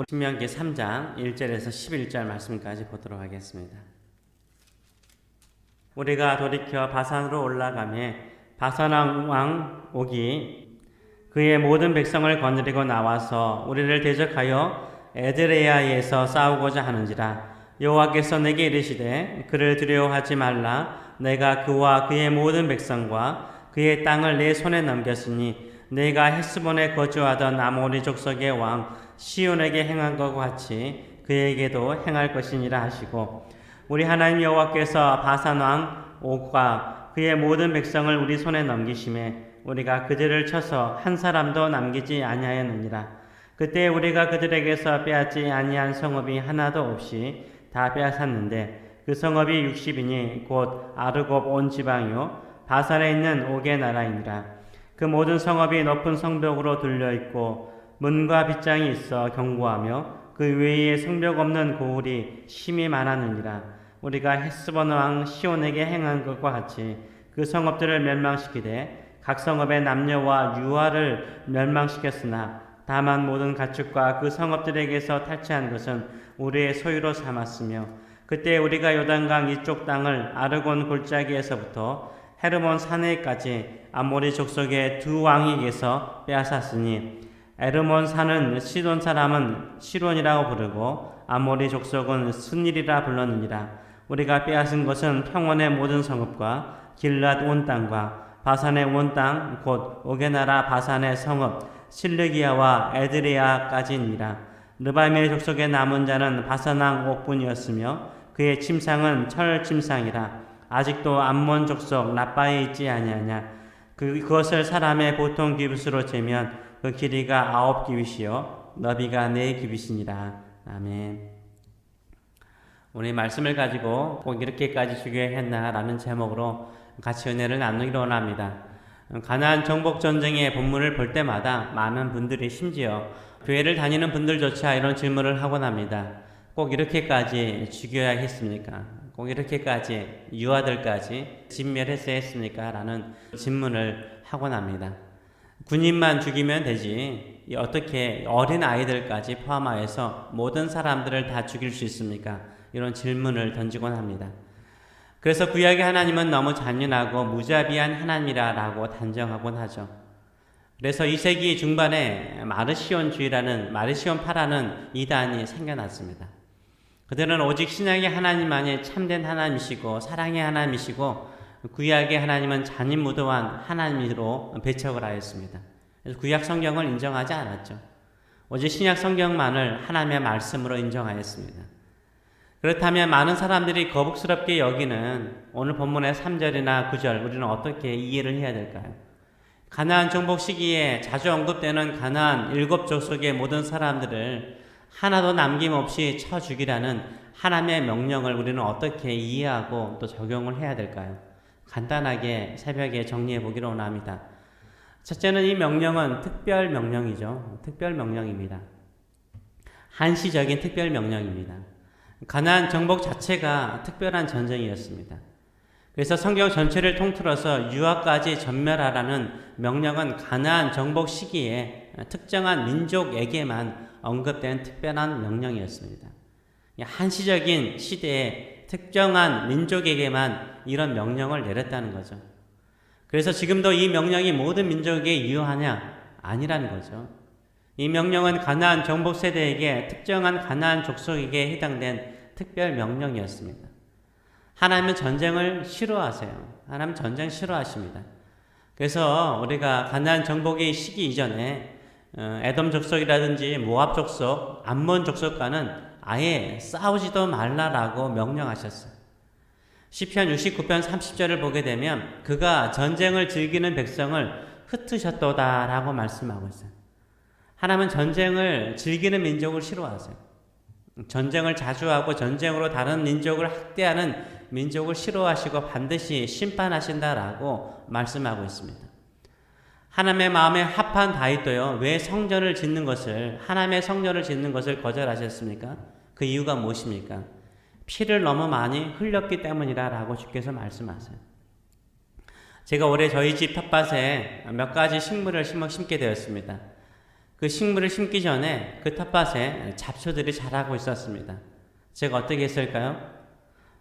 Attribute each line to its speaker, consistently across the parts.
Speaker 1: 우리 신명기 3장 1절에서 11절 말씀까지 보도록 하겠습니다. 우리가 돌이켜 바산으로 올라가매 바산 왕 옥이 그의 모든 백성을 거느리고 나와서 우리를 대적하여 에드레아에서 싸우고자 하는지라 여호와께서 내게 이르시되 그를 두려워하지 말라 내가 그와 그의 모든 백성과 그의 땅을 내 손에 넘겼으니 내가 헤스본에 거주하던 아모리 족속의 왕 시온에게 행한 것과 같이 그에게도 행할 것이니라 하시고 우리 하나님 여호와께서 바산 왕 옥과 그의 모든 백성을 우리 손에 넘기심에 우리가 그들을 쳐서 한 사람도 남기지 아니하였느니라. 그때 우리가 그들에게서 빼앗지 아니한 성읍이 하나도 없이 다 빼앗았는데 그 성읍이 60이니 곧 아르곱 온 지방이요 바산에 있는 옥의 나라이니라 그 모든 성읍이 높은 성벽으로 둘려 있고 문과 빗장이 있어 경고하며 그 외에 성벽 없는 고울이 심히 많았느니라. 우리가 헤스본 왕 시온에게 행한 것과 같이 그 성읍들을 멸망시키되 각 성읍의 남녀와 유아를 멸망시켰으나 다만 모든 가축과 그 성읍들에게서 탈취한 것은 우리의 소유로 삼았으며 그때 우리가 요단강 이쪽 땅을 아르곤 골짜기에서부터 헤르몬 산에까지 아모리 족속의 두 왕에게서 빼앗았으니 에르몬 산은 시돈 사람은 시론이라고 부르고 아모리 족속은 순일이라 불렀느니라. 우리가 빼앗은 것은 평원의 모든 성읍과 길랏 온 땅과 바산의 온 땅 곧 오게나라 바산의 성읍 실르기야와 에드리아까지니라. 르바임의 족속의 남은 자는 바산왕 옥분이었으며 그의 침상은 철 침상이라 아직도 암몬 족속 라빠에 있지 아니하냐 그, 그것을 사람의 보통 기빗으로 재면 그 길이가 아홉 기빗이요 너비가 네 기빗이니라 아멘 오늘 말씀을 가지고 꼭 이렇게까지 주교했나라는 제목으로 같이 은혜를 나누기로 원합니다. 가나안 정복 전쟁의 본문을 볼 때마다 많은 분들이 심지어 교회를 다니는 분들조차 이런 질문을 하곤 합니다. 꼭 이렇게까지 죽여야 했습니까? 꼭 이렇게까지 유아들까지 진멸했어야 했습니까? 라는 질문을 하곤 합니다. 군인만 죽이면 되지 어떻게 어린 아이들까지 포함하여서 모든 사람들을 다 죽일 수 있습니까? 이런 질문을 던지곤 합니다. 그래서 구약의 하나님은 너무 잔인하고 무자비한 하나님이라고 단정하곤 하죠. 그래서 2세기 중반에 마르시온주의라는 마르시온파라는 이단이 생겨났습니다. 그들은 오직 신약의 하나님만이 참된 하나님이시고 사랑의 하나님이시고 구약의 하나님은 잔인무도한 하나님으로 배척을 하였습니다. 구약 성경을 인정하지 않았죠. 오직 신약 성경만을 하나님의 말씀으로 인정하였습니다. 그렇다면 많은 사람들이 거북스럽게 여기는 오늘 본문의 3절이나 9절 우리는 어떻게 이해를 해야 될까요? 가나안 정복 시기에 자주 언급되는 가나안 일곱 족속의 모든 사람들을 하나도 남김없이 쳐 죽이라는 하나님의 명령을 우리는 어떻게 이해하고 또 적용을 해야 될까요? 간단하게 새벽에 정리해 보기로 원합니다. 첫째는 이 명령은 특별 명령이죠. 특별 명령입니다. 한시적인 특별 명령입니다. 가나안 정복 자체가 특별한 전쟁이었습니다. 그래서 성경 전체를 통틀어서 유아까지 전멸하라는 명령은 가나안 정복 시기에 특정한 민족에게만 언급된 특별한 명령이었습니다. 한시적인 시대에 특정한 민족에게만 이런 명령을 내렸다는 거죠. 그래서 지금도 이 명령이 모든 민족에게 유효하냐? 아니라는 거죠. 이 명령은 가나안 정복 세대에게 특정한 가나안 족속에게 해당된 특별 명령이었습니다. 하나님은 전쟁을 싫어하세요. 하나님 전쟁 싫어하십니다. 그래서 우리가 가나안 정복의 시기 이전에 어, 에돔 족속이라든지 모압 족속, 암몬 족속과는 아예 싸우지도 말라라고 명령하셨어요. 시편 69편 30절을 보게 되면 그가 전쟁을 즐기는 백성을 흩으셨도다라고 말씀하고 있어요. 하나님은 전쟁을 즐기는 민족을 싫어하세요. 전쟁을 자주 하고 전쟁으로 다른 민족을 학대하는 민족을 싫어하시고 반드시 심판하신다라고 말씀하고 있습니다. 하나님의 마음에 합한 다윗도요. 왜 성전을 짓는 것을 하나님의 성전을 짓는 것을 거절하셨습니까? 그 이유가 무엇입니까? 피를 너무 많이 흘렸기 때문이라라고 주께서 말씀하세요. 제가 올해 저희 집 텃밭에 몇 가지 식물을 심게 되었습니다. 그 식물을 심기 전에 그 텃밭에 잡초들이 자라고 있었습니다. 제가 어떻게 했을까요?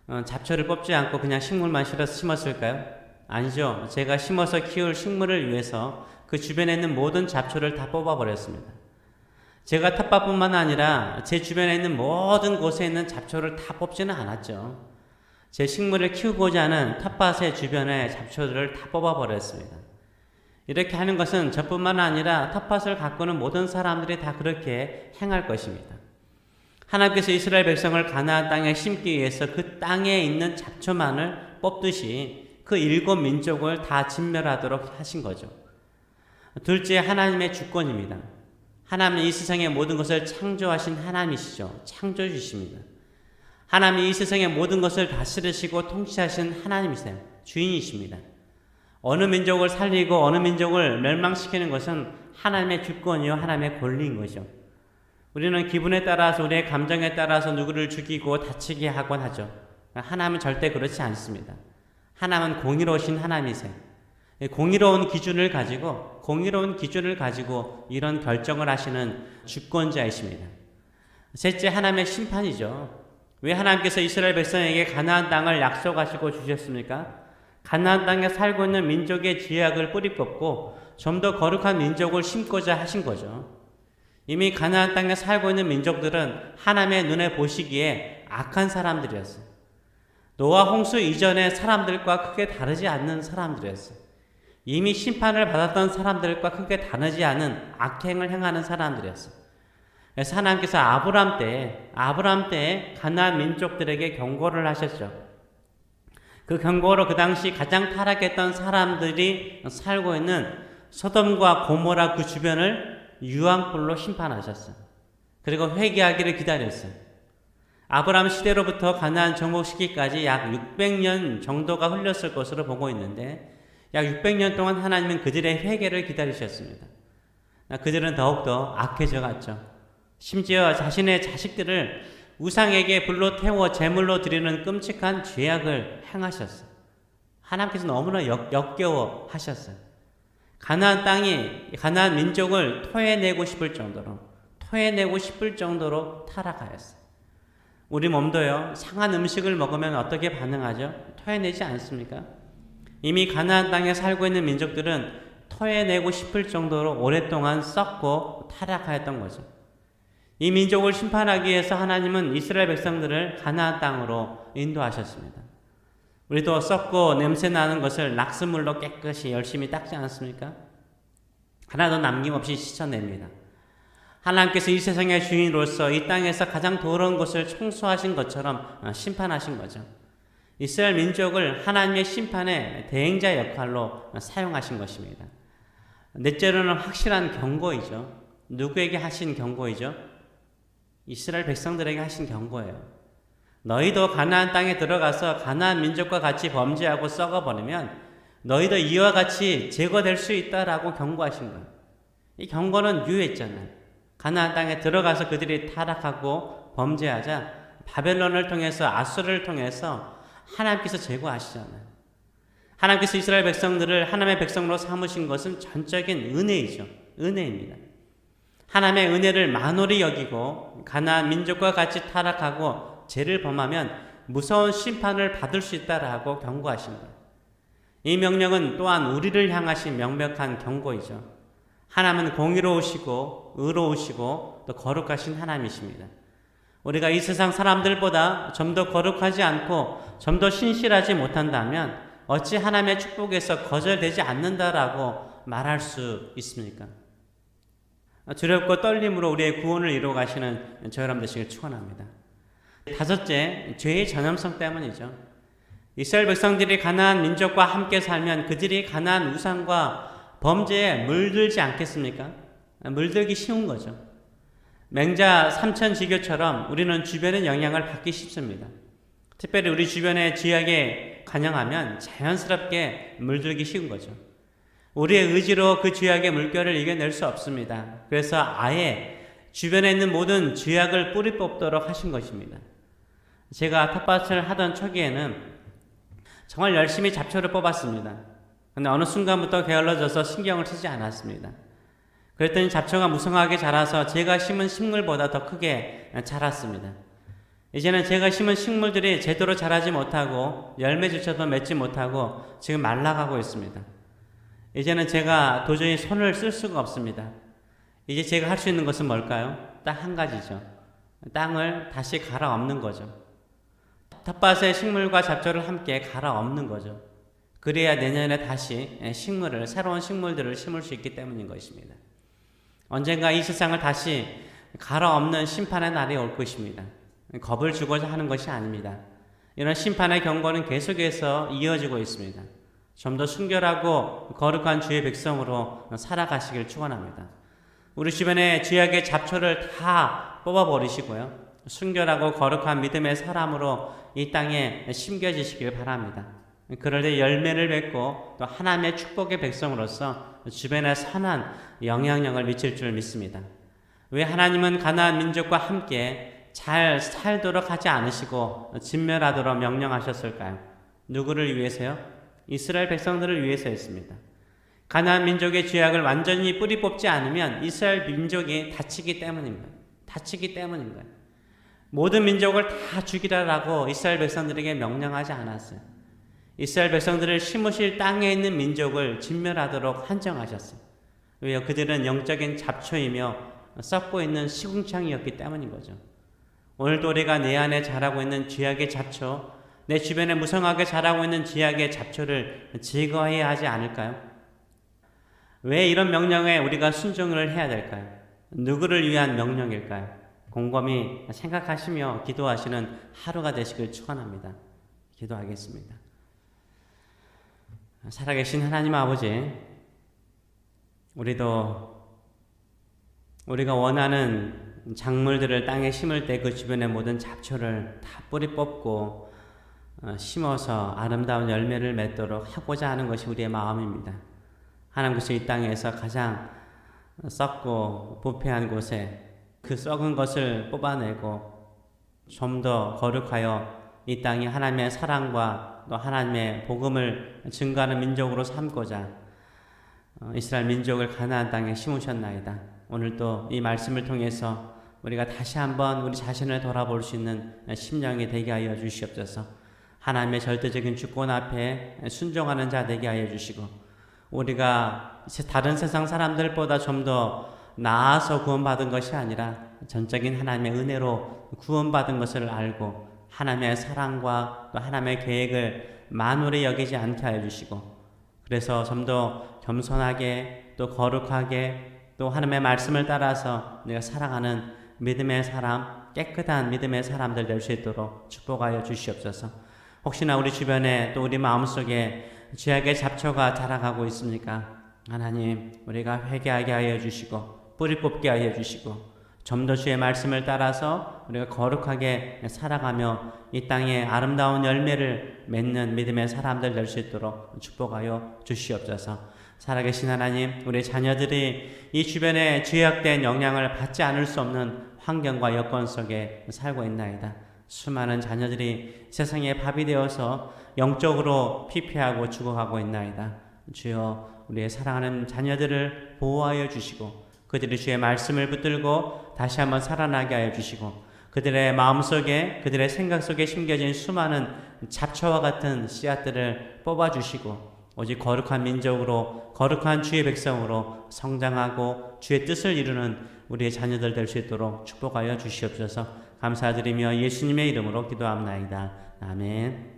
Speaker 1: 어, 잡초를 뽑지 않고 그냥 식물만 심었을까요? 아니죠. 제가 심어서 키울 식물을 위해서 그 주변에 있는 모든 잡초를 다 뽑아버렸습니다. 제가 텃밭뿐만 아니라 제 주변에 있는 모든 곳에 있는 잡초를 다 뽑지는 않았죠. 제 식물을 키우고자 하는 텃밭의 주변의 잡초들을 다 뽑아버렸습니다. 이렇게 하는 것은 저뿐만 아니라 텃밭을 가꾸는 모든 사람들이 다 그렇게 행할 것입니다. 하나님께서 이스라엘 백성을 가나안 땅에 심기 위해서 그 땅에 있는 잡초만을 뽑듯이 그 일곱 민족을 다 진멸하도록 하신 거죠. 둘째 하나님의 주권입니다. 하나님은 이 세상의 모든 것을 창조하신 하나님이시죠. 창조주십니다. 하나님이 이 세상의 모든 것을 다스리시고 통치하신 하나님이세요. 주인이십니다. 어느 민족을 살리고 어느 민족을 멸망시키는 것은 하나님의 주권이요 하나님의 권리인 거죠. 우리는 기분에 따라서 우리의 감정에 따라서 누구를 죽이고 다치게 하곤 하죠. 하나님은 절대 그렇지 않습니다. 하나님은 공의로우신 하나님이세요. 공의로운 기준을 가지고 공의로운 기준을 가지고 이런 결정을 하시는 주권자이십니다. 셋째 하나님의 심판이죠. 왜 하나님께서 이스라엘 백성에게 가나안 땅을 약속하시고 주셨습니까? 가나안 땅에 살고 있는 민족의 지약을 뿌리 뽑고 좀 더 거룩한 민족을 심고자 하신 거죠. 이미 가나안 땅에 살고 있는 민족들은 하나님의 눈에 보시기에 악한 사람들이었어요. 노아 홍수 이전의 사람들과 크게 다르지 않는 사람들이었어요. 이미 심판을 받았던 사람들과 크게 다르지 않은 악행을 행하는 사람들이었어요. 그래서 하나님께서 아브람 때, 아브람 때 가나안 민족들에게 경고를 하셨죠. 그 경고로 그 당시 가장 타락했던 사람들이 살고 있는 소돔과 고모라 그 주변을 유황불로 심판하셨어요. 그리고 회개하기를 기다렸어요. 아브람 시대로부터 가나안 정복 시기까지 약 600년 정도가 흘렸을 것으로 보고 있는데 약 600년 동안 하나님은 그들의 회개를 기다리셨습니다. 그들은 더욱더 악해져 갔죠. 심지어 자신의 자식들을 우상에게 불로 태워 제물로 드리는 끔찍한 죄악을 행하셨어요. 하나님께서 너무나 역, 역겨워 하셨어요. 가나안 땅이 가나안 민족을 토해내고 싶을 정도로 토해내고 싶을 정도로 타락하였어요. 우리 몸도요 상한 음식을 먹으면 어떻게 반응하죠? 토해내지 않습니까? 이미 가나안 땅에 살고 있는 민족들은 토해내고 싶을 정도로 오랫동안 썩고 타락하였던 거죠. 이 민족을 심판하기 위해서 하나님은 이스라엘 백성들을 가나안 땅으로 인도하셨습니다. 우리도 썩고 냄새 나는 것을 낙스물로 깨끗이 열심히 닦지 않습니까? 하나도 남김없이 씻어냅니다. 하나님께서 이 세상의 주인으로서 이 땅에서 가장 더러운 것을 청소하신 것처럼 심판하신 거죠. 이스라엘 민족을 하나님의 심판의 대행자 역할로 사용하신 것입니다. 넷째로는 확실한 경고이죠. 누구에게 하신 경고이죠? 이스라엘 백성들에게 하신 경고예요. 너희도 가나안 땅에 들어가서 가나안 민족과 같이 범죄하고 썩어버리면 너희도 이와 같이 제거될 수 있다라고 경고하신 거예요. 이 경고는 유효했잖아요. 가나안 땅에 들어가서 그들이 타락하고 범죄하자 바벨론을 통해서 아수르를 통해서 하나님께서 제거하시잖아요. 하나님께서 이스라엘 백성들을 하나님의 백성으로 삼으신 것은 전적인 은혜이죠. 은혜입니다. 하나님의 은혜를 만홀히 여기고 가나안 민족과 같이 타락하고 죄를 범하면 무서운 심판을 받을 수 있다라고 거예요. 이 명령은 또한 우리를 향하신 명백한 경고이죠. 하나님은 공의로우시고 의로우시고 또 거룩하신 하나님이십니다. 우리가 이 세상 사람들보다 좀 더 거룩하지 않고 좀 더 신실하지 못한다면 어찌 하나님의 축복에서 거절되지 않는다라고 말할 수 있습니까? 두렵고 떨림으로 우리의 구원을 이루어 가시는 저 여러분 되시길 축원합니다. 다섯째, 죄의 전염성 때문이죠. 이스라엘 백성들이 가나안 민족과 함께 살면 그들이 가나안 우상과 범죄에 물들지 않겠습니까? 물들기 쉬운 거죠. 맹자 삼천 지교처럼 우리는 주변의 영향을 받기 쉽습니다. 특별히 우리 주변의 지역에 관영하면 자연스럽게 물들기 쉬운 거죠. 우리의 의지로 그 죄악의 물결을 이겨낼 수 없습니다. 그래서 아예 주변에 있는 모든 죄악을 뿌리 뽑도록 하신 것입니다. 제가 텃밭을 하던 초기에는 정말 열심히 잡초를 뽑았습니다. 근데 어느 순간부터 게을러져서 신경을 쓰지 않았습니다. 그랬더니 잡초가 무성하게 자라서 제가 심은 식물보다 더 크게 자랐습니다. 이제는 제가 심은 식물들이 제대로 자라지 못하고 열매조차도 맺지 못하고 지금 말라가고 있습니다. 이제는 제가 도저히 손을 쓸 수가 없습니다. 이제 제가 할 수 있는 것은 뭘까요? 딱 한 가지죠. 땅을 다시 갈아 엎는 거죠. 텃밭에 식물과 잡초를 함께 갈아 엎는 거죠. 그래야 내년에 다시 식물을, 새로운 식물들을 심을 수 있기 때문인 것입니다. 언젠가 이 세상을 다시 갈아 엎는 심판의 날이 올 것입니다. 겁을 주고자 하는 것이 아닙니다. 이런 심판의 경고는 계속해서 이어지고 있습니다. 좀 더 순결하고 거룩한 주의 백성으로 살아가시길 축원합니다. 우리 주변에 죄악의 잡초를 다 뽑아버리시고요. 순결하고 거룩한 믿음의 사람으로 이 땅에 심겨지시길 바랍니다. 그럴 때 열매를 맺고 또 하나님의 축복의 백성으로서 주변에 선한 영향력을 미칠 줄 믿습니다. 왜 하나님은 가나안 민족과 함께 잘 살도록 하지 않으시고 진멸하도록 명령하셨을까요? 누구를 위해서요? 이스라엘 백성들을 위해서였습니다. 가나안 민족의 죄악을 완전히 뿌리 뽑지 않으면 이스라엘 민족이 다치기 거예요. 다치기 거예요. 모든 민족을 다 죽이라라고 이스라엘 백성들에게 명령하지 않았어요. 이스라엘 백성들을 심으실 땅에 있는 민족을 진멸하도록 한정하셨어요. 왜요? 그들은 영적인 잡초이며 썩고 있는 시궁창이었기 때문인 거죠. 오늘도 우리가 내 안에 자라고 있는 죄악의 잡초, 내 주변에 무성하게 자라고 있는 죄악의 잡초를 제거해야 하지 않을까요? 왜 이런 명령에 우리가 순종을 해야 될까요? 누구를 위한 명령일까요? 곰곰이 생각하시며 기도하시는 하루가 되시길 축원합니다. 기도하겠습니다. 살아계신 하나님 아버지, 우리도 우리가 원하는 작물들을 땅에 심을 때 그 주변의 모든 잡초를 다 뿌리 뽑고 어, 심어서 아름다운 열매를 맺도록 하고자 하는 것이 우리의 마음입니다. 하나님께서 이 땅에서 가장 썩고 부패한 곳에 그 썩은 것을 뽑아내고 좀 더 거룩하여 이 땅이 하나님의 사랑과 또 하나님의 복음을 증거하는 민족으로 삼고자 어, 이스라엘 민족을 가나안 땅에 심으셨나이다. 오늘 또 이 말씀을 통해서 우리가 다시 한번 우리 자신을 돌아볼 수 있는 심령이 되게 하여 주시옵소서. 하나님의 절대적인 주권 앞에 순종하는 자 되게 하여 주시고 우리가 다른 세상 사람들보다 좀 더 나아서 구원받은 것이 아니라 전적인 하나님의 은혜로 구원받은 것을 알고 하나님의 사랑과 또 하나님의 계획을 만홀히 여기지 않게 하여 주시고 그래서 좀 더 겸손하게 또 거룩하게 또 하나님의 말씀을 따라서 내가 사랑하는 믿음의 사람, 깨끗한 믿음의 사람들 될 수 있도록 축복하여 주시옵소서. 혹시나 우리 주변에 또 우리 마음속에 죄악의 잡초가 자라가고 있습니까? 하나님, 우리가 회개하게 하여 주시고 뿌리 뽑게 하여 주시고 좀더 주의 말씀을 따라서 우리가 거룩하게 살아가며 이 땅에 아름다운 열매를 맺는 믿음의 사람들 될 수 있도록 축복하여 주시옵소서. 살아계신 하나님, 우리 자녀들이 이 주변에 죄악된 영향을 받지 않을 수 없는 환경과 여건 속에 살고 있나이다. 수많은 자녀들이 세상의 밥이 되어서 영적으로 피폐하고 죽어가고 있나이다. 주여 우리의 사랑하는 자녀들을 보호하여 주시고 그들이 주의 말씀을 붙들고 다시 한번 살아나게 하여 주시고 그들의 마음속에 그들의 생각 속에 심겨진 수많은 잡초와 같은 씨앗들을 뽑아 주시고 오직 거룩한 민족으로 거룩한 주의 백성으로 성장하고 주의 뜻을 이루는 우리의 자녀들 될 수 있도록 축복하여 주시옵소서. 감사드리며 예수님의 이름으로 기도합나이다. 아멘.